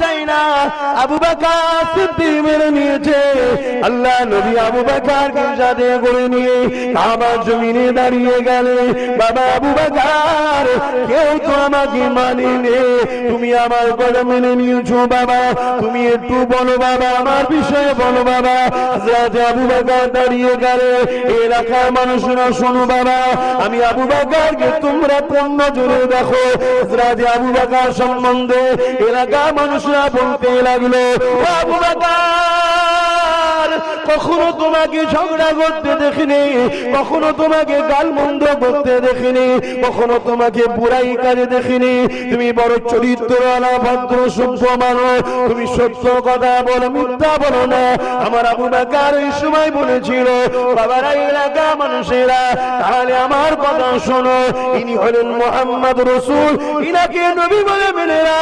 চাই না আবু বাকার সিদ্দিক নিয়েছে আল্লাহ নবী আবু বাকার সাথে করে নিয়ে আমার জমিনে দাঁড়িয়ে গেলে, বাবা আবু বাকার, কেউ তো আমাকে মানেনি। তুমি আমার কথা মেনে নিয়েছো, বাবা। তুমি একটু বলো, বাবা, আমার বিষয়ে বলো, বাবা। রাজা আবু বাকার দাঁড়িয়ে গেলে এলাকার মানুষরা শোনো, বাবা। আমি আবু বাকারকে তোমরা কোন নজরে দেখো? রাজা আবু বাকার সম্বন্ধে এলাকার মানুষরা বলতে লাগল কখনো তোমাকে ঝগড়া করতে দেখিনি, কখনো তোমাকে গাল মন্দ করতে দেখিনি, কখনো তোমাকে বুড়াই কাজে দেখিনি। তুমি বড় চরিত্রওয়ালা, ভদ্র সভ্য মানো তুমি সত্য কথা বলো, মিথ্যা বলো না। আমার আবু বাকার এই সময় বলেছিল, বাবারা এলাকা মানুষেরা, তাহলে আমার কথা শোনো। ইনি হলেন মোহাম্মদ রসুল, ইনাকে নবী বলে মেনেরা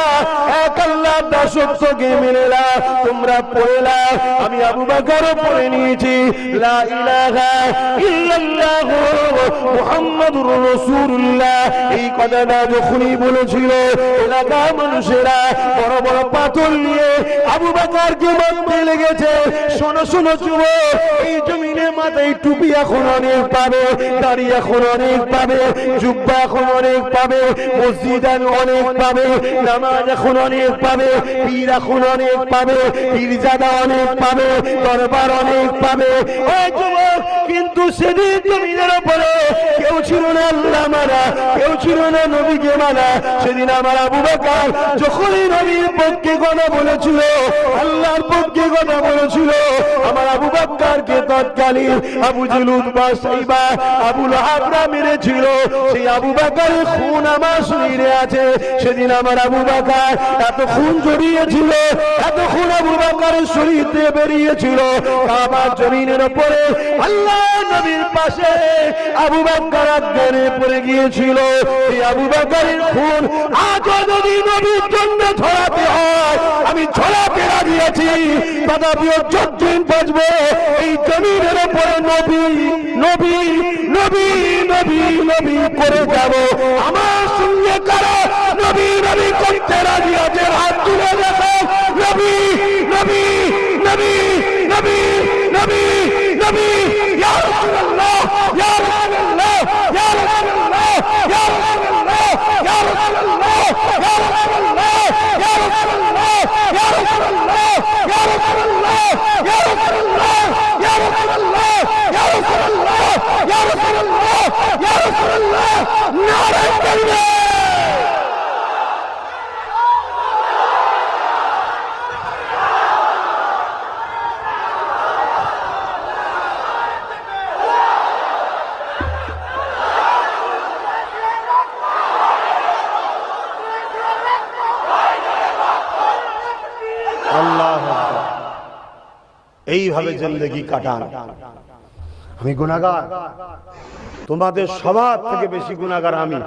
এক আল্লাহ দাসত্বকে মেনেরা তোমরা পড়েলা আমি আবু বাকারও পড়ে নিয়েছি। লা ইলাহা ইল্লাল্লাহ মুহাম্মাদুর রাসূলুল্লাহ। এই কথাটা যখনই বলেছিল, এলাকা মানুষেরা বড় বড় পাথর নিয়ে আবু বকরকে মারতে লেগেছে। শোনো শোনো, যুবক, এই জমিনে মাথায় টুপি এখন অনেক পাবে, দাড়ি এখন অনেক পাবে, জুব্বা এখন অনেক পাবে, মসজিদ অনেক পাবে, নামাজ এখন অনেক পাবে, পীর এখন অনেক পাবে, পীরজাদা অনেক পাবে, দরবার অনেক পাবে। কিন্তু সেদিন জমিনের উপরে কেউ ছিল না আল্লাহ মারা, কেউ ছিল না নবীকে মারা। সেদিন আমার আবু বকর যখনই নবীর পক্ষে কথা বলেছিল, আল্লাহর পক্ষে কথা বলেছিল, আমার আবু বকরকে তৎকালীন আবু জুলুদ বা সাইবা আবু লাহাবরা মেরেছিল। সেই আবু বকরের খুন আমার শরীরে আছে। সেদিন আমার আবু বকর এত খুন জড়িয়েছিল, এত খুন আবু বকরের শরীর বেরিয়েছিল। আমার জমিনের উপরে আল্লাহ নবীর পাশে আবু বকর আজ্ঞানে পড়ে গিয়েছিল। এই আবু বকরের খুন আজ যদি নবীর জন্য ছড়াতে হয় আমি ছড়াতে রাজি আছি তথাপিও যতদিন বাঁচবো, এই জমিনের উপরে নবী নবী নবী নবী নবী করে যাব। আমার সঙ্গে কারও নবী নবী করতে রাজি আছে? হাত তুলে দেখো। নবী নবী নবী নবী নবী নবী, ইয়া রাসূলুল্লাহ ইয়া রাসূলুল্লাহ ইয়া রাসূলুল্লাহ। এইভাবে জিন্দগি কাটান। আমি গুনাগার তোমাদের সবার থেকে বেশি গুনাগার আমি।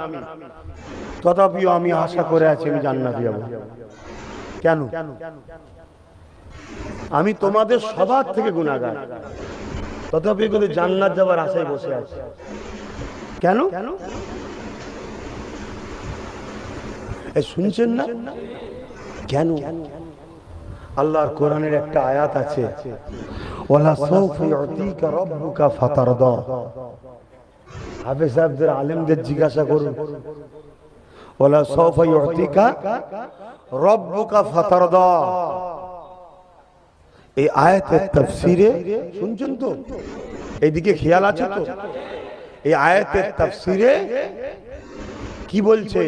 তথাপিও আমি আশা করে আছি আমি জান্নাতে যাব। কেন? আমি তোমাদের সবার থেকে গুনাগার তথাপি কিন্তু জান্নাত যাবার আশায় বসে আছি। কেন? শুনছেন না? কেন? আল্লাহর কোরআনের একটা আয়াত আছে ওলা সাউফা ইউতিকা রাব্বুকা ফাতারদা। হাফেজ সাহেবদের আলেমদের জিজ্ঞাসা করুন ওলা সাউফা ইউতিকা রাব্বুকা ফাতারদা? এই আয়াতের তাফসিরে, শুনছেন তো? এইদিকে খেয়াল আছে তো? এই আয়াতের তাফসিরে কি বলছে?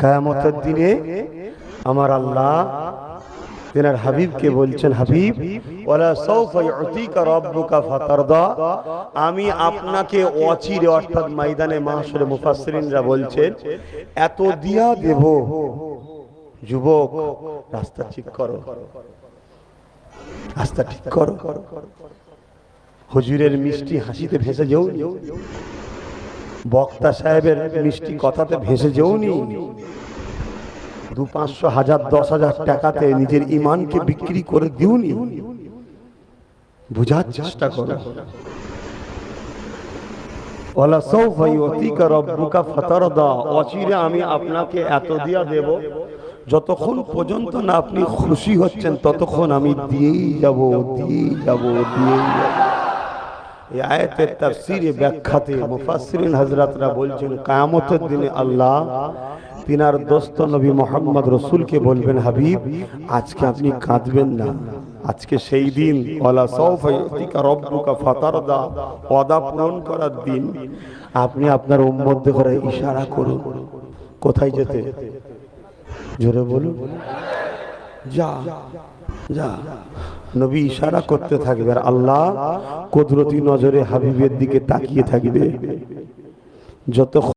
কায়ামতের দিনে আমার আল্লাহ তেনার হাবিবকে বলছেন, হাবিব ওলা ফাতারদা। আমি আপনাকে অচিরে, অর্থাৎ ময়দানে বলছেন, এত দিয়া দেব, যুবক, রাস্তা ঠিক করো, রাস্তা ঠিক করো। হুজুরের মিষ্টি হাসিতে ভেসে যেও বক্তা সাহেবের মিষ্টি কথাতে ভেসে যেওনি। দু পাঁচশো হাজার, দশ হাজার টাকাতে নিজের ইমানকে বিক্রি করে দিওনি। বুঝার চেষ্টা করো। আমি আপনাকে এত দিয়া দেব, যতক্ষণ পর্যন্ত না আপনি খুশি হচ্ছেন, ততক্ষণ আমি দিয়েই যাব দিয়েই যাব দিয়েই যাব। এই আয়াতের তাফসিরে ব্যাখ্যাতে মুফাসসিরিন হযরতরা বলছেন, কিয়ামতের দিনে আল্লাহ তিনার দোস্ত নবী মোহাম্মদ রসুলকে বলবেন, হাবিব, আজকে আপনি কাঁদবেন না। আজকে সেই দিন, ওয়ালা সাউফা ইউতিকা রাব্বুকা ফাতারদা, ওয়াদা পূরণ করার দিন। আপনি আপনার উম্মতদের করে ইশারা করুন। কোথায় যেতে? জোরে বলুন। যা যা। নবী ইশারা করতে থাকবে আর আল্লাহ কুদরতি নজরে হাবিবের দিকে তাকিয়ে থাকবে। যত